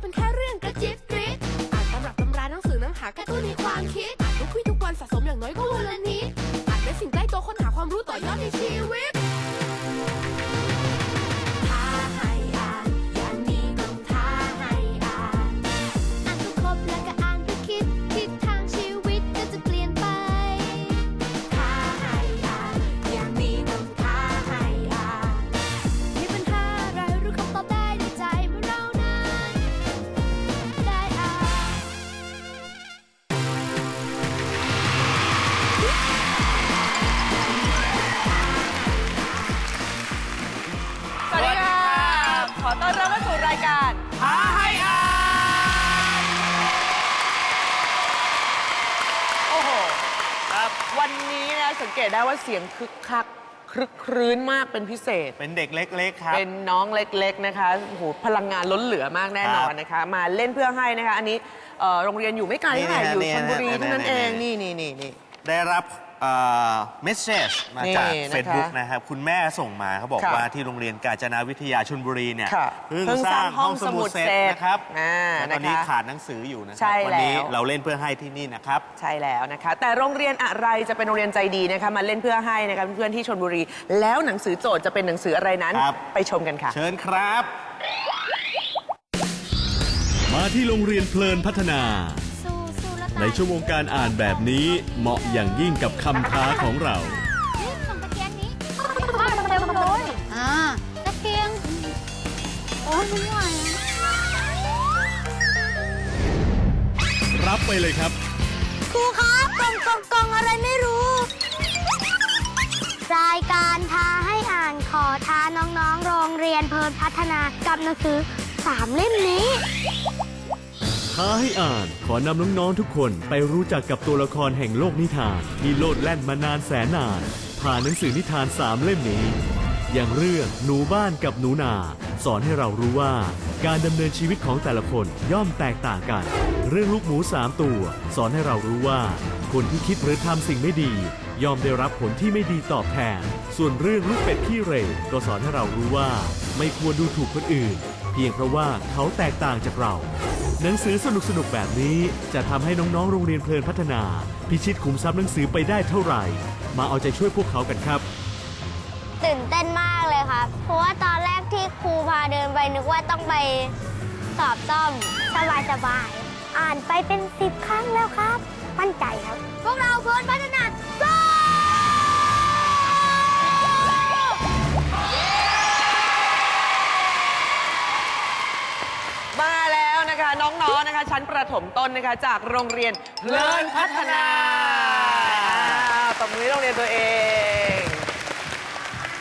เป็นแค่เรื่องกระจิบกริบอ่านตำรับตำราหนังสือน้ำหากระตุ้นในความคิดอ่านทุกวี่ทุกวันสะสมอย่างน้อยก็วันละนิดอ่านเป็นสิ่งใกล้ตัวค้นหาความรู้ต่อยอดในชีวิต เกตได้ว่าเสียงคึกคักครึกครื้นมากเป็นพิเศษ เป็นเด็กเล็ก ๆ ครับ เป็นน้องเล็กๆนะคะโอ้โหพลังงานล้นเหลือมากแน่นอนนะคะ มาเล่นเพื่อให้นะคะ อันนี้เอ่อโรงเรียนอยู่ไม่ไกลเท่าไหร่นี่อยู่นะชลบุรีนี่นะเท่านั้นเองนี่นี่นะนี่นี่นี่ได้รับ เมสเซจมาจาก นี่นะคะ Facebook นะครับ คุณแม่ส่งมาเขาบอกค่ะว่าที่โรงเรียนกาญจนาวิทยาชลบุรีเนี่ยค่ะเพิ่งเพิ่งสร้างสร้างห้ห้อองงสมุดสมุดเสร็จเสร็จนะครับอ่าแล้วตอนนี้นะคะขาดหนังสืออยู่นะคใช่รัวันี้แล้ว เราเล่นเพื่อให้ที่นี่นะครับ ใช่แล้วนะคะ แต่โรงเรียนอะไรจะเป็นโรงเรียนใจดีนะคะมาเล่นเพื่อให้นะคะเพื่อนๆที่ชลบุรี แล้วหนังสือโจทย์จะเป็นหนังสืออะไรนั้น ครับ ไปชมกันค่ะ เชิญครับ มาที่โรงเรียนเพลินพัฒนาสู้สู้แล้วตาย ในชั่วโมงการอ่านแบบนี้เหมาะอย่างยิ่งกับคำท้าของเราเฮ้ยส่งตะเกียงนี้มาเร็วเลยอ่าตะเกียง โอ้ยไม่ไหวอะรับไปเลยครับ ครูครับกล่องกล่องกล่องอะไรไม่รู้ รายการท้าให้อ่านขอท้าน้องๆ โรงเรียนเพลินพัฒนากับหนังสือสามเล่มนี้ ท้าให้อ่าน ขอนำน้องๆทุกคนไปรู้จักกับตัวละครแห่งโลกนิทาน ที่โลดแล่นมานานแสนนาน ผ่านหนังสือนิทานสามเล่มนี้ อย่างเรื่องหนูบ้านกับหนูนา สอนให้เรารู้ว่า การดำเนินชีวิตของแต่ละคนย่อมแตกต่างกัน เรื่องลูกหมูสามตัว สอนให้เรารู้ว่า คนที่คิดหรือทำสิ่งไม่ดีย่อมได้รับผลที่ไม่ดีตอบแทน ส่วนเรื่องลูกเป็ดขี้เร่ก็สอนให้เรารู้ว่า ไม่ควรดูถูกคนอื่น เพียงเพราะว่าเขาแตกต่างจากเรา หนังสือสนุกๆแบบนี้จะทำให้น้องๆ โรงเรียนเพลินพัฒนา พิชิตขุมทรัพย์หนังสือไปได้เท่าไหร่ มาเอาใจช่วยพวกเขากันครับ ตื่นเต้นมากเลยครับ เพราะว่าตอนแรกที่ครูพาเดินไปนึกว่าต้องไปสอบซ่อมสบายสบายๆอ่านไปเป็นสิบครั้งแล้วครับ มั่นใจครับ พวกเราเพิ่นพัฒนา นะคะ น้องๆนะคะ ชั้นประถมต้นนะคะ จากโรงเรียนเพลินพัฒนาอ่าตบมือให้โรงเรียนตัวเอง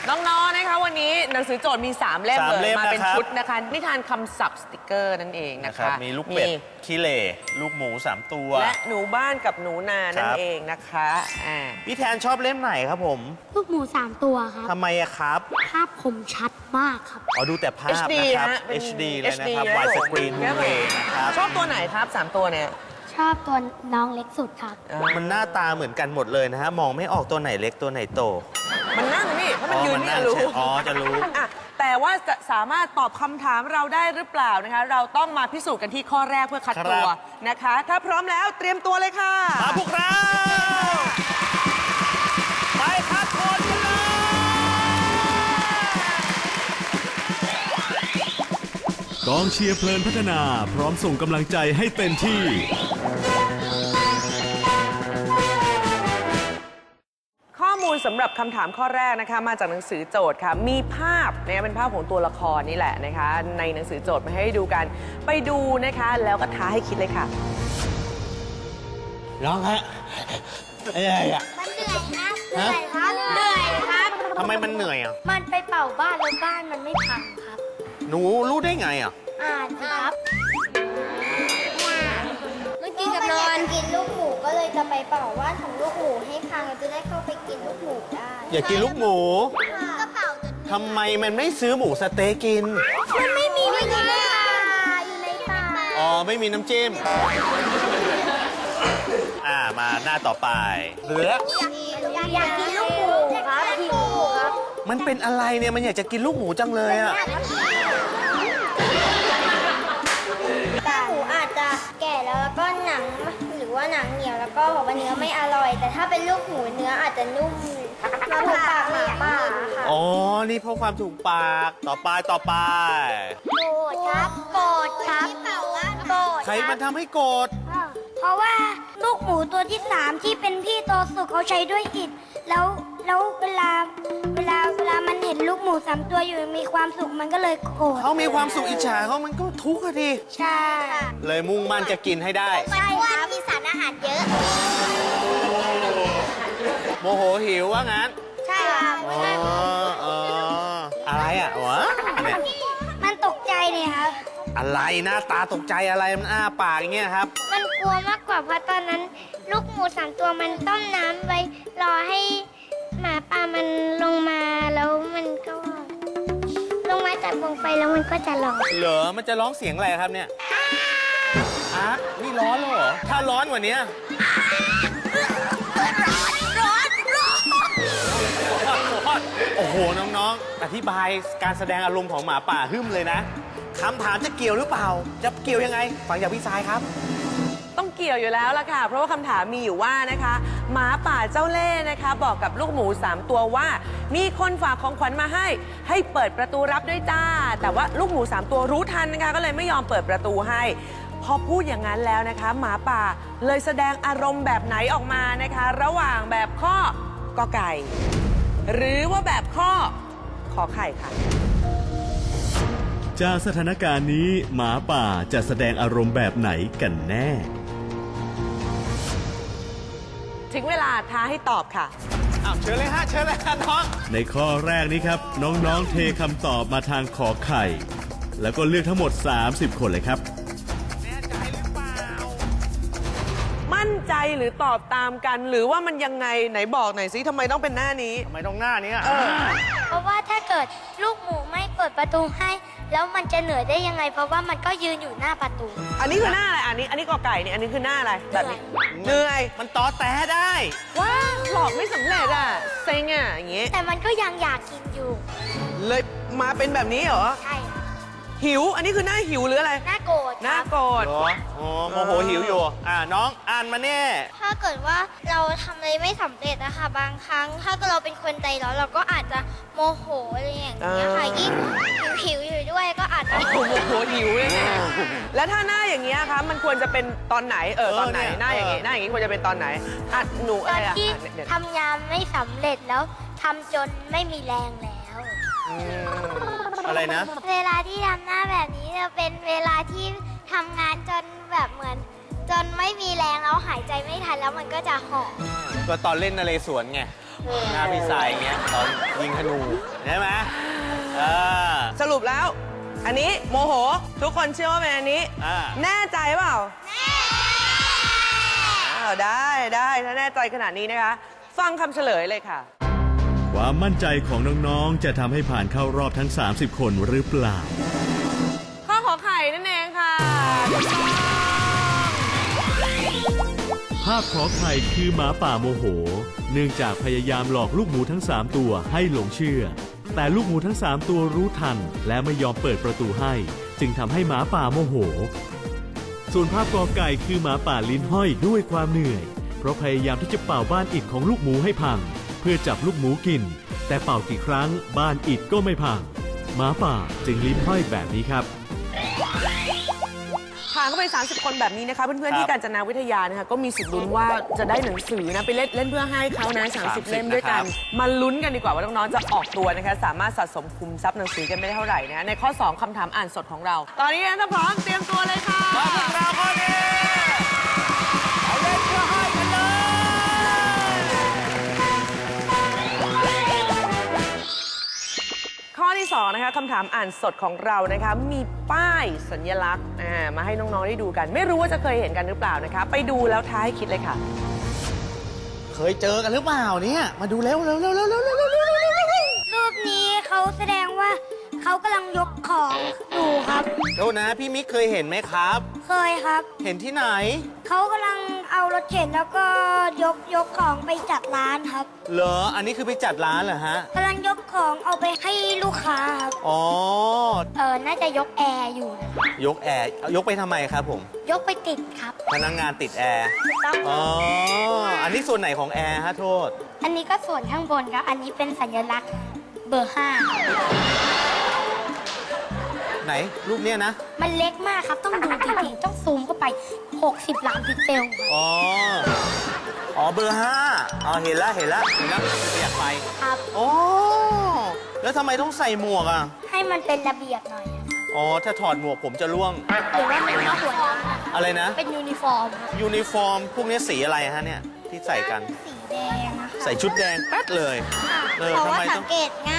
น้องๆนะคะวันนี้หนังสือโจทย์มี 3 เล่มสามเลยเล่มมาเป็นนะครับ ชุดนะคะ นิทานคำศัพท์สติกเกอร์นั่นเองนะนะครับคะมีลูกเป็ดขี้เหร่ลูกหมูสามตัว และหนูบ้านกับหนูนานั่คนรับ เองนะคะอ่าพี่แทนชอบเล่มไหนครับผมลูกหมูสามตัวครับ ทำไมอะครับภาพคมชัดมากครับ อ๋อดูแต่ภาพ HD นะครับฮะเป็น HD เลยนะครับ HD วายสกรีนครับผมเวนะครับ ชอบตัวไหนครับ 3 ตัวเนี่ยช อบตัวน้องเล็กสุดครับมันหน้าตาเหมือนกันหมดเลยนะฮะ มองไม่ออกตัวไหนเล็กตัวไหนโต มันนั่งนี่ถ้ามันยืนนี่อ๋อจะรู้ใช่อ๋อจะรู้ อะแต่ว่าจะสามารถตอบคำถามเราได้หรือเปล่านะคะ เราต้องมาพิสูจน์กันที่ข้อแรกเพื่อคัดครับ ตัวนะคะ ถ้าพร้อมแล้วเตรียมตัวเลยค่ะ มาพวกเรา ไปคัดคนกันเลยกองเชียร์เพลินพัฒนา พร้อมส่งกำลังใจให้เต็มที่ สำหรับคำถามข้อแรกนะคะ มาจากหนังสือโจทย์ค่ะ มีภาพนะคะเป็นภาพของตัวละครนี่แหละนะคะ ในหนังสือโจทย์มาให้ดูกัน ไปดูนะคะ แล้วก็ท้าให้คิดเลยค่ะร้องฮะเอ้ยอะมันเหนื่อยครับเหนื่อยครับเหนื่อยครับ ทำไมมันเหนื่อยอะ มันไปเป่าบ้านแล้วบ้านมันไม่พังครับ หนูรู้ได้ไงอะ อ่านสิครับ เมื่อกี้กับนอน กินลูกหมูก็เลยจะไปเป่าว่านของลูกหมูให้พังเราจะได้เข้าไปกินลูกหมูได้อย่ากินลูกหมูกระเป๋าจะทำไมมันไม่ซื้อหมูสะเต๊กกิน มันไม่มีไม่มีเลยอยู่ในตาอ๋อ ไม่มีน้ำจิ้ม อ่า มาหน้าต่อไป เหลือ อยากกินลูกหมูครับหิวครับ มันเป็นอะไรเนี่ย มันอยากจะกินลูกหมูจังเลยอะ ว่าเนื้อไม่อร่อย แต่ถ้าเป็นลูกหมูเนื้ออาจจะนุ่มมาถูกปากหมาป่าค่ะอ๋อ นี่เพราะความถูกปาก ต่อไปต่อไป โกรธครับโกรธครับโกรธใครมันทำให้โกรธ เพราะว่าลูกหมูตัวที่สามที่เป็นพี่โตสุดเขาใช้ด้วยอิฐแล้วแล้วเวลาเวลาเวลามันเห็นลูกหมูสามตัวอยู่มีความสุขมันก็เลยโกรธเขามีความสุขอิจฉาเขามันก็ทุกข์อะดิ ใช่ เลยมุ่งมั่นจะกินให้ได้ ใช่ครับมีสารอาหารเยอะ โมโหหิวว่างั้นใช่ครับอ๋อเอออะไรอะวะเนี่ยมันตกใจเนี่ยครับ อะไรหน้าตาตกใจอะไรมันอ้าปากอย่างเงี้ยครับ มันกลัวมากกว่าเพราะตอนนั้น ลูกหมูสามตัวมันต้มน้ำไว้รอให้หมาป่ามันลงมาแล้วมันก็ ลงมาจากวงไฟแล้วมันก็จะร้อนเหรอมันจะร้องเสียงอะไรครับเนี่ยอาร์ตนี่ร้อนแล้วเหรอถ้าร้อนกว่านี้ องอธิบายการแสดงอารมณ์ของหมาป่าหึ่มเลยนะคำถามจะเกี่ยวหรือเปล่า จะเกี่ยวยังไงฟังจากพี่สายครับ ต้องเกี่ยวอยู่แล้วล่ะค่ะ เพราะว่าคำถามมีอยู่ว่านะคะ หมาป่าเจ้าเล่ห์นะคะ บอกกับลูกหมู 3 ตัวว่า มีคนฝากของขวัญมาให้ ให้เปิดประตูรับด้วยจ้า แต่ว่าลูกหมู 3 ตัวรู้ทันนะคะ ก็เลยไม่ยอมเปิดประตูให้ พอพูดอย่างนั้นแล้วนะคะ หมาป่าเลยแสดงอารมณ์แบบไหนออกมานะคะ ระหว่างแบบข้อกอไก่ หรือว่าแบบข้อ อไข่ค่ะ จากสถานการณ์นี้หมาป่าจะแสดงอารมณ์แบบไหนกันแน่ ถึงเวลาท้าให้ตอบค่ะ อ้าวเชิญเลยฮะเชิญเลยฮะน้องในข้อแรกนี้ครับ น้องๆเทคำตอบมาทางขอไข่ แล้วก็เลือกทั้งหมด 30 คนเลยครับ ใจหรือตอบตามกัน หรือว่ามันยังไงไหนบอกหน่อยสิทำไมต้องเป็นหน้านี้ ทำไมต้องหน้านี้อะเออเพราะว่าถ้าเกิดลูกหมูไม่เปิดประตูให้ แล้วมันจะเหนื่อยได้ยังไง เพราะว่ามันก็ยืนอยู่หน้าประตูอันนี้คือหน้าอะไรอันนี้อันนี้กอไก่เนี่ยอันนี้คือหน้าอะไรแบบนี้เหนื่อยมันตอแตได้ ว้าหลอกไม่สำเร็จอะเซ็งอะอย่างงี้แต่มันก็ยังอยากกินอยู่เลยมาเป็นแบบนี้เหรอ ใช่ หิว อันนี้คือหน้าหิวหรืออะไรหน้าโกรธหน้าครับ โกรธเหรออ๋อโมโหหิวอยู่ อ่าน้องอ่านมาเนี่ย ถ้าเกิดว่าเราทำอะไรไม่สำเร็จนะคะบางครั้ง ถ้าเกิดเราเป็นคนใจร้อนเราก็อาจจะโมโหอะไรอย่างเงี้ยค่ะอ่ายิ่งหิวๆอยู่ด้วยก็อาจจะโอ้โหโมโหหิวเลยเนี่ยแล้วถ้าหน้าอย่างเงี้ยคะมันควรจะเป็นตอนไหนเออตอนไหนเออเนี่ยหน้าอย่างงี้เออ หน้าอย่างงี้ควรจะเป็นตอนไหนอะหนูตอะอนไรอะที่อะเดี๋ยวทำงานไม่สำเร็จแล้วทำจนไม่มีแรงแล้ว อืม อะไรนะ เวลาที่ทำหน้าแบบนี้จะเป็นเวลาที่ทำงานจนแบบเหมือน จนไม่มีแรงแล้วหายใจไม่ทันแล้วมันก็จะหอบก็ตอนเล่นนเรศวรไงหน้าพี่สายเงี้ยตอนยิงธนูใช่ไหมเออ สรุปแล้ว อันนี้โมโห ทุกคนเชื่อว่าเป็นอันนี้ อ่า แน่ใจเปล่า อ้าวได้ได้ถ้าแน่ใจขนาดนี้นะคะ ฟังคำเฉลยเลยค่ะ ความมั่นใจของน้องๆ จะทำให้ผ่านเข้ารอบทั้ง 30 คนหรือเปล่า ข้อขอไข่นั่นเองค่ะภาพขอไข่คือหมาป่าโมโห เนื่องจากพยายามหลอกลูกหมูทั้ง 3 ตัวให้หลงเชื่อ แต่ลูกหมูทั้ง 3 ตัวรู้ทัน และไม่ยอมเปิดประตูให้ จึงทำให้หมาป่าโมโห ส่วนภาพกอไก่คือหมาป่าลิ้นห้อยด้วยความเหนื่อย เพราะพยายามที่จะเป่าบ้านอิฐของลูกหมูให้พัง เพื่อจับลูกหมูกิน แต่เป่ากี่ครั้งบ้านอิฐก็ไม่พังหมาป่าจึงลิ้นห้อยแบบนี้ครับผ่านเข้าไป 30 คนแบบนี้นะคะ เพื่อนๆครับที่กาญจนาวิทยานะคะก็มีสิทธิ์ลุ้นว่าจะได้หนังสือนะ ไปเล่นเล่นเพื่อให้เขานะ 30 เล่มด้วยกัน มาลุ้นกันดีกว่าว่าน้อง ๆ จะออกตัวนะคะ สามารถสะสมคุมทรัพย์หนังสือกันไม่ได้เท่าไหร่นะ ในข้อ 2คำถามอ่านสดของเรา ตอนนี้นะถ้าพร้อมเตรียมตัวเลยค่ะมาพวกเราข้อนี้ ที่สองนะคะคำถามอ่านสดของเรานะคะมีป้ายสัญลักษณ์อ่ามาให้น้อง ๆ ได้ดูกัน ไม่รู้ว่าจะเคยเห็นกันหรือเปล่านะคะ ไปดูแล้วท้ายคิดเลยค่ะ เคยเจอกันหรือเปล่าเนี่ยมาดูเร็วเร็วเร็วเร็วเร็วเร็วเร็วเร็วเร็วเร็วรูปนี้เขาแสดงว่าเขากำลังยกของอยู่ครับ โทษนะพี่มิกเคยเห็นไหมครับ เคยครับ เห็นที่ไหน เขากำลัง เอารถเข็นแล้วก็ยกยกของไปจัดร้านครับเหรอ อันนี้คือไปจัดร้านเหรอฮะ กำลังยกของเอาไปให้ลูกค้าครับ อ๋อ เออน่าจะยกแอร์อยู่นะยกแอร์ ยกไปทำไมครับผม ยกไปติดครับพนักงานติดแอร์ ถูกต้องคอ๋รัอบอันนี้ส่วนไหนของแอร์ฮะโทษ อันนี้ก็ส่วนข้างบนครับ อันนี้เป็นสัญลักษณ์เบอร์ห้า ไหน รูปเนี้ยนะ มันเล็กมากครับต้องดูดีๆต้องซูมเข้าไป 60 ล้านพิกเซลครับอ๋อ อ๋อเบอร์ห้าอ๋อเห็นแล้วเห็นแล้วเห็นแล้วประหยัดไฟครับ อ๋อแล้วทำไมต้องใส่หมวกอะ ให้มันเป็นระเบียบหน่อยอะอ๋อ ถ้าถอดหมวกผมจะร่วง หรือว่ามันเข้าหัวหน้าอะไรนะ เป็นยูนิฟอร์มครับยูนิฟอร์ม พวกนี้สีอะไรฮะเนี่ย ที่ใส่กัน สีแดงนะคะ ใส่ชุดแดงแป๊ดเลย เออเพราะทำว่าไมสัต้องงเกตง่าย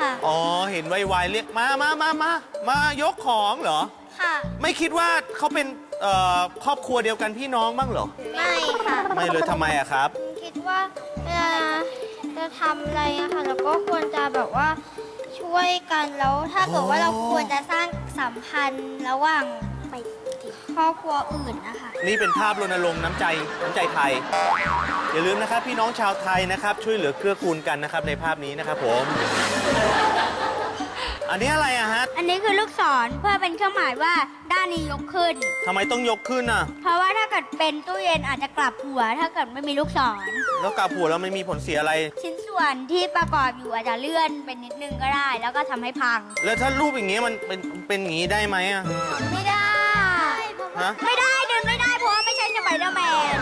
ค่ะ อ๋อ เห็นไวๆเรียกมามามามามายกของเหรอ ค่ะ ไม่คิดว่าเขาเป็นเอ่อครอบครัวเดียวกันพี่น้องบ้างเหรอ ไม่ค่ะ ไม่เลยทำไมอะครับ คิดว่าเวลาจะทำอะไรอะค่ะเราก็ควรจะแบบว่าช่วยกันแล้วถ้าเกิดว่าเราควรจะสร้างสัมพันธ์ระหว่างไปครอบครัวอื่นนะคะ นี่เป็นภาพรณรงค์น้ำใจน้ำใจไทย อย่าลืมนะครับ พี่น้องชาวไทยนะครับ ช่วยเหลือเกื้อกูลกันนะครับในภาพนี้นะครับผม อันนี้อะไรอะฮะอันนี้คือลูกศรเพื่อเป็นเครื่องหมายว่าด้านนี้ยกขึ้น ทำไมต้องยกขึ้นอะเพราะว่าถ้าเกิดเป็นตู้เย็นอาจจะกลับหัว ถ้าเกิดไม่มีลูกศร แล้วกาผัวแล้วไม่มีผลเสียอะไร ชิ้นส่วนที่ประกอบอยู่อาจจะเลื่อนเป็นนิดนึงก็ได้ แล้วก็ทำให้พัง แล้วถ้ารูปอย่างเงี้ยมันเป็นเป็นอย่างงี้ได้ไหมอะไม่ได้ ฮะไม่ได้เดินไม่ได้เพราะว่าไม่ใช่สไปเดอร์แมน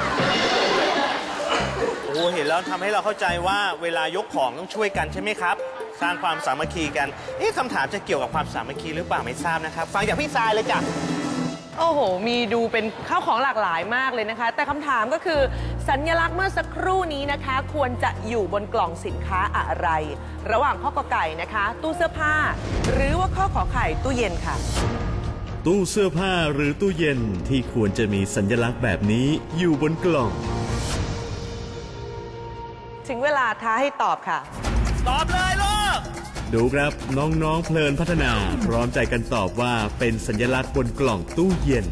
โอ้เห็นแล้วทำให้เราเข้าใจว่าเวลายกของต้องช่วยกันใช่ไหมครับ สร้างความสามัคคีกันเอ๊ะคำถามจะเกี่ยวกับความสามัคคีหรือเปล่าไม่ทราบนะครับ ฟังจากพี่ทรายเลยจ้ะ โอ้โห มีดูเป็นข้าวของหลากหลายมากเลยนะคะ แต่คำถามก็คือสัญลักษณ์เมื่อสักครู่นี้นะคะ ควรจะอยู่บนกล่องสินค้าอะไร ระหว่างข้อกอไก่นะคะ ตู้เสื้อผ้า หรือว่าข้อขอไข่ตู้เย็นค่ะ ตู้เสื้อผ้าหรือตู้เย็นที่ควรจะมีสัญลักษณ์แบบนี้อยู่บนกล่อง ถึงเวลาท้าให้ตอบค่ะ ตอบเลยลูก ดูครับน้องๆเพลินพัฒนา พร้อมใจกันตอบว่าเป็นสัญลักษณ์บนกล่องตู้เย็น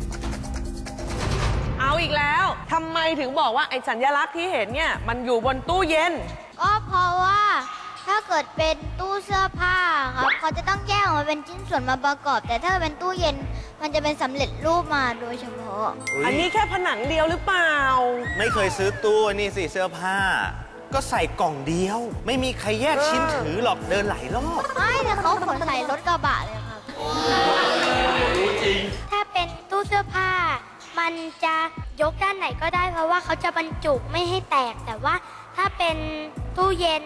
เอาอีกแล้วทำไมถึงบอกว่าไอ้สัญลักษณ์ที่เห็นเนี่ยมันอยู่บนตู้เย็น ก็เพราะว่าถ้าเกิดเป็นตู้เสื้อผ้าครับเขาจะต้องแยกออกมาเป็นชิ้นส่วนมาประกอบ แต่ถ้าเป็นตู้เย็นมันจะเป็นสำเร็จรูปมาโดยเฉพาะ อันนี้แค่ผนังเดียวหรือเปล่า ไม่เคยซื้อตู้นี่สิเสื้อผ้า ก็ใส่กล่องเดียว ไม่มีใครแยกชิ้นถือหรอกเดินหลายรอบไม่แต่เขาขนใส่รถกระบะเลยครับถ้าเป็นตู้เสื้อผ้า มันจะยกด้านไหนก็ได้เพราะว่าเขาจะบรรจุไม่ให้แตก แต่ว่าถ้าเป็นตู้เย็น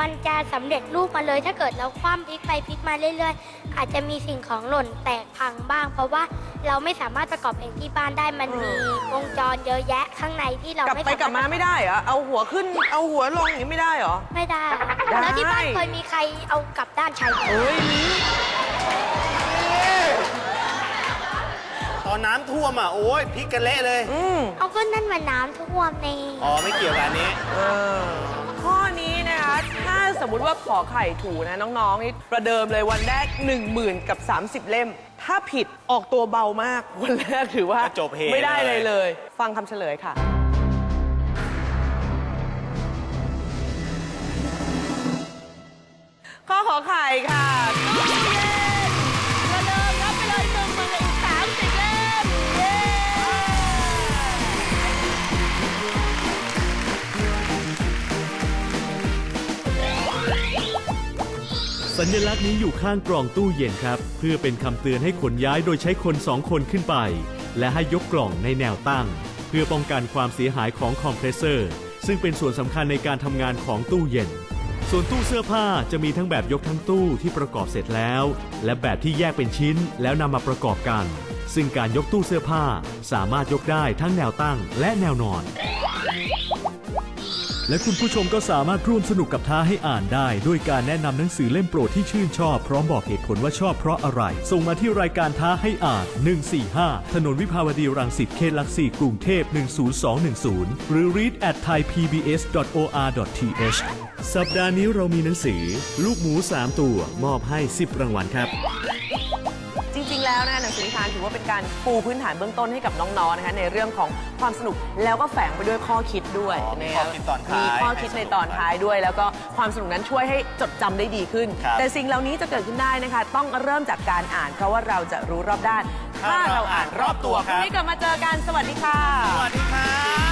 มันจะสำเร็จรูปมาเลย ถ้าเกิดเราคว่ำพลิกไปพลิกมาเรื่อย ๆ อาจจะมีสิ่งของหล่นแตกพังบ้าง เพราะว่าเราไม่สามารถประกอบเองที่บ้านได้มันมีวงจรเยอะแยะข้างในที่เรากลับไม่ไปสารถกลับมาไม่ได้เหรอเอาหัวขึ้นเอาหัวลงอย่างนี้ไม่ได้เหรอ ไม่ได้ ได้ แล้วที่บ้านเคยมีใครเอากลับด้านใช้ไหมเฮ้ยมีตอนน้ำท่วมอะ โอ้ยพลิกกันเละเลย อืมเอาก็นั่นมันน้ำท่วมใน อ๋อ ไม่เกี่ยวกับอันนี้ เออ มมุติว่าขอไข่ถูกนะน้องๆนี่ประเดิมเลยวันแรก1 0,000 กับ 30 เล่ม ถ้าผิดออกตัวเบามาก วันแรกถือว่าจบเฮไม่ได้เลเลยยเลย ฟังคำเฉลยค่ะ ข้อขอไข่ค่ะตู้เย็นประ สัญลักษณ์นี้อยู่ข้างกล่องตู้เย็นครับ เพื่อเป็นคำเตือนให้ขนย้ายโดยใช้คนสองคนขึ้นไป และให้ยกกล่องในแนวตั้ง เพื่อป้องกันความเสียหายของคอมเพรสเซอร์ ซึ่งเป็นส่วนสำคัญในการทำงานของตู้เย็น ส่วนตู้เสื้อผ้าจะมีทั้งแบบยกทั้งตู้ที่ประกอบเสร็จแล้ว และแบบที่แยกเป็นชิ้นแล้วนำมาประกอบกัน ซึ่งการยกตู้เสื้อผ้าสามารถยกได้ทั้งแนวตั้งและแนวนอน และคุณผู้ชมก็สามารถร่วมสนุกกับท้าให้อ่านได้ ด้วยการแนะนำหนังสือเล่มโปรดที่ชื่นชอบ พร้อมบอกเหตุผลว่าชอบเพราะอะไร ส่งมาที่รายการท้าให้อ่าน 145 ถนนวิภาวดีรังสิตเขตหลักสี่กรุงเทพ 10210 หรือ read at thaipbs.or.th สัปดาห์นี้เรามีหนังสือ ลูกหมู 3 ตัว มอบให้ 10 รางวัลครับ ริง ๆ แล้วนะคะหนังสือนิทานถือว่าเป็นการปูพื้นฐานเบื้องต้นให้กับน้องๆนะคะในเรื่องของความสนุกแล้วก็แฝงไปด้วยข้อคิดด้วยอ๋อมีนะข้อคะคิดตอนท้ายมีข้อคิดในตอนท้ายด้วย แล้วก็ความสนุกนั้นช่วยให้จดจำได้ดีขึ้น ครับ แต่สิ่งเหล่านี้จะเกิดขึ้นได้นะคะ ต้องเริ่มจากการอ่าน เพราะว่าเราจะรู้รอบด้าน ถ้าเราอ่านรอบตัวพรุ่งนี้กลับมาเจอกันสวัสดีค่ะ สวัสดีครับ